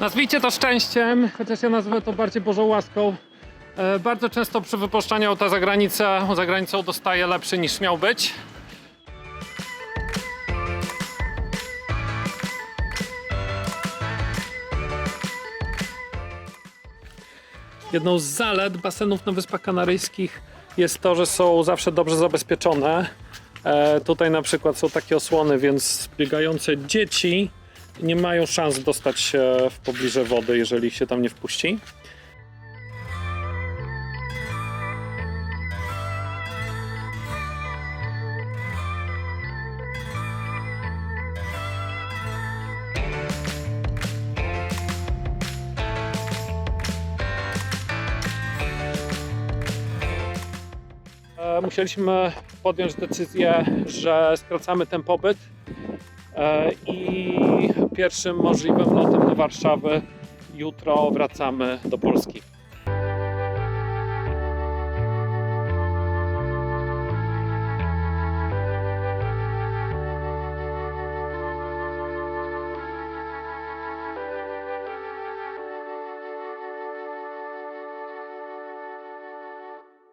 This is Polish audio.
Nazwijcie to szczęściem, chociaż ja nazwę to bardziej Bożą łaską. E, Bardzo często przy wypuszczaniu auta za granicę, za granicą dostaje lepszy niż miał być. Jedną z zalet basenów na Wyspach Kanaryjskich jest to, że są zawsze dobrze zabezpieczone. E, tutaj na przykład są takie osłony, więc biegające dzieci nie mają szans dostać się w pobliże wody, jeżeli się tam nie wpuści. E, Musieliśmy podjąć decyzję, że skracamy ten pobyt i pierwszym możliwym lotem do Warszawy jutro wracamy do Polski.